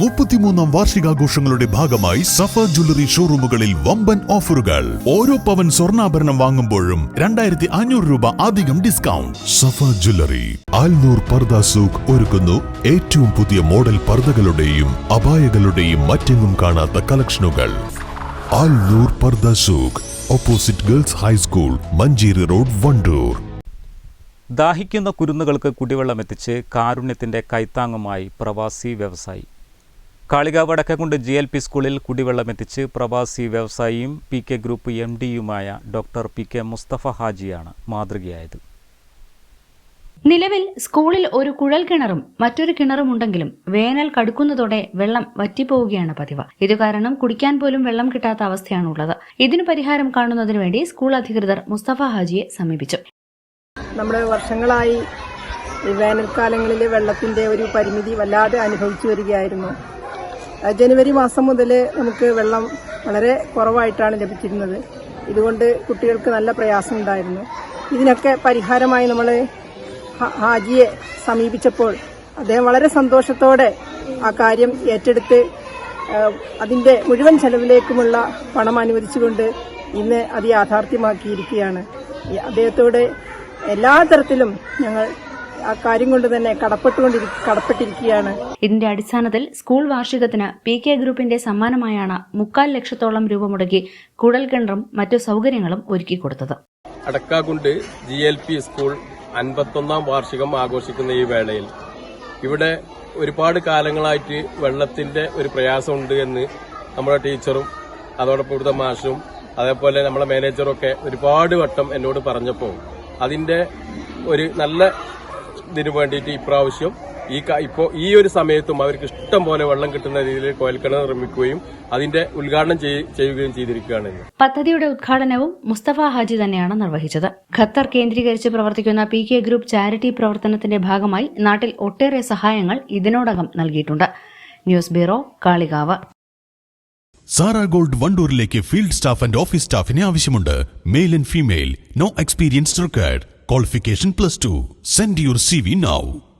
മുപ്പത്തിമൂന്നാം വാർഷികാഘോഷങ്ങളുടെ ഭാഗമായി സഫ ജ്വല്ലറി ഷോറൂമുകളിൽ വമ്പൻ ഓഫറുകൾ. ഓരോ പവൻ സ്വർണാഭരണം വാങ്ങുമ്പോഴും രണ്ടായിരത്തി അഞ്ഞൂറ് രൂപ അധികം ഡിസ്കൗണ്ട്. സഫ ജ്വല്ലറി ആൽനൂർ പർദ സൂഖ് ഒരുക്കുന്നു. ഏറ്റവും പുതിയ മോഡൽ പർദകളുടെയും അപായകളുടെയും മറ്റെങ്ങും കാണാത്ത കളക്ഷനുകൾ. Alnoor purdah souk opposite girls high school Manjeri road Wandoor. ദാഹിക്കുന്ന കുരുന്നുകൾക്ക് കുടിവെള്ളം എത്തിച്ച് കാരുണ്യത്തിന്റെ കൈത്താങ്ങുമായി പ്രവാസി വ്യവസായി. Kalikavu Vadakkakkund G L P സ്കൂളിൽ കുടിവെള്ളമെത്തിച്ച് പ്രവാസി വ്യവസായിയും പി കെ ഗ്രൂപ്പ് എം ഡിയുമായ ഡോക്ടർ പി കെ മുസ്തഫ ഹാജിയാണ് മാതൃകയായത്. നിലവിൽ സ്കൂളിൽ ഒരു കുഴൽ കിണറും മറ്റൊരു കിണറും ഉണ്ടെങ്കിലും വേനൽ കടുക്കുന്നതോടെ വെള്ളം വറ്റിപ്പോവുകയാണ് പതിവ്. ഇത് കാരണം കുടിക്കാൻ പോലും വെള്ളം കിട്ടാത്ത അവസ്ഥയാണുള്ളത്. ഇതിന് പരിഹാരം കാണുന്നതിന് വേണ്ടി സ്കൂൾ അധികൃതർ മുസ്തഫ ഹാജിയെ സമീപിച്ചു. നമ്മുടെ വർഷങ്ങളായി വേനൽക്കാലങ്ങളിലെ വേനൽക്കാലങ്ങളിൽ വെള്ളത്തിന്റെ ഒരു പരിമിതി വല്ലാതെ അനുഭവിച്ചു വരികയായിരുന്നു. ജനുവരി മാസം മുതൽ നമുക്ക് വെള്ളം വളരെ കുറവായിട്ടാണ് ലഭിച്ചിരുന്നത്. ഇതുകൊണ്ട് കുട്ടികൾക്ക് നല്ല പ്രയാസം ഉണ്ടായിരുന്നു. ഇതിനൊക്കെ പരിഹാരമായി നമ്മൾ ഹാജിയെ സമീപിച്ചപ്പോൾ അദ്ദേഹം വളരെ സന്തോഷത്തോടെ ആ കാര്യം ഏറ്റെടുത്ത് അതിന്റെ മുഴുവൻ ചെലവിലേക്കുമുള്ള പണം അനുവദിച്ചുകൊണ്ട് ഇന്ന് അത് യാഥാർത്ഥ്യമാക്കിയിരിക്കുകയാണ്. അദ്ദേഹത്തോട് എല്ലാ തരത്തിലും ഞങ്ങൾ കാര്യം കൊണ്ട് തന്നെ കടപ്പെട്ടുകൊണ്ടിരി കടപ്പെട്ടിരിക്കുകയാണ്. ഇതിന്റെ അടിസ്ഥാനത്തിൽ സ്കൂൾ വാർഷികത്തിന് പി കെ ഗ്രൂപ്പിന്റെ സമ്മാനമായാണ് മുക്കാൽ ലക്ഷത്തോളം രൂപ മുടക്കി കുഴൽ കിണറും മറ്റു സൗകര്യങ്ങളും ഒരുക്കി കൊടുത്തത്. Adakkakund G L P school അൻപത്തൊന്നാം വാർഷികം ആഘോഷിക്കുന്ന ഈ വേളയിൽ. ഇവിടെ ഒരുപാട് കാലങ്ങളായിട്ട് വെള്ളത്തിന്റെ ഒരു പ്രയാസമുണ്ട് എന്ന് നമ്മുടെ ടീച്ചറും അതോടൊപ്പം ഇവിടുത്തെ മാഷും അതേപോലെ നമ്മുടെ മാനേജറും ഒക്കെ ഒരുപാട് വട്ടം എന്നോട് പറഞ്ഞപ്പോൾ അതിന്റെ ഒരു നല്ല ഇതിനു വേണ്ടിയിട്ട് ഇപ്രാവശ്യം ഈ ഇപ്പോൾ ഇപ്പോ ഈ ഒരു സമയത്തും അവർക്ക് ഇഷ്ടം പോലെ വെള്ളം കിട്ടുന്ന രീതിയിൽ കോയൽക്കിണർ നിർമ്മിക്കുകയും അതിന്റെ ഉദ്ഘാടനം ചെയ്യുകയും ചെയ്തിരിക്കുകയാണ് പദ്ധതിയുടെ ഉദ്ഘാടനവും മുസ്തഫ ഹാജി തന്നെയാണ് നിർവഹിച്ചത്. ഖത്തർ കേന്ദ്രീകരിച്ച് പ്രവർത്തിക്കുന്ന പി കെ ഗ്രൂപ്പ് ചാരിറ്റി പ്രവർത്തനത്തിന്റെ ഭാഗമായി നാട്ടിൽ ഒട്ടേറെ സഹായങ്ങൾ ഇതിനോടകം നൽകിയിട്ടുണ്ട്. News bureau Kalikavu. Zara gold വണ്ടൂരിലേക്ക് field staff and office സ്റ്റാഫിനെ ആവശ്യമുണ്ട്. Male and female. No experience required. qualification plus 2. Send your CV now.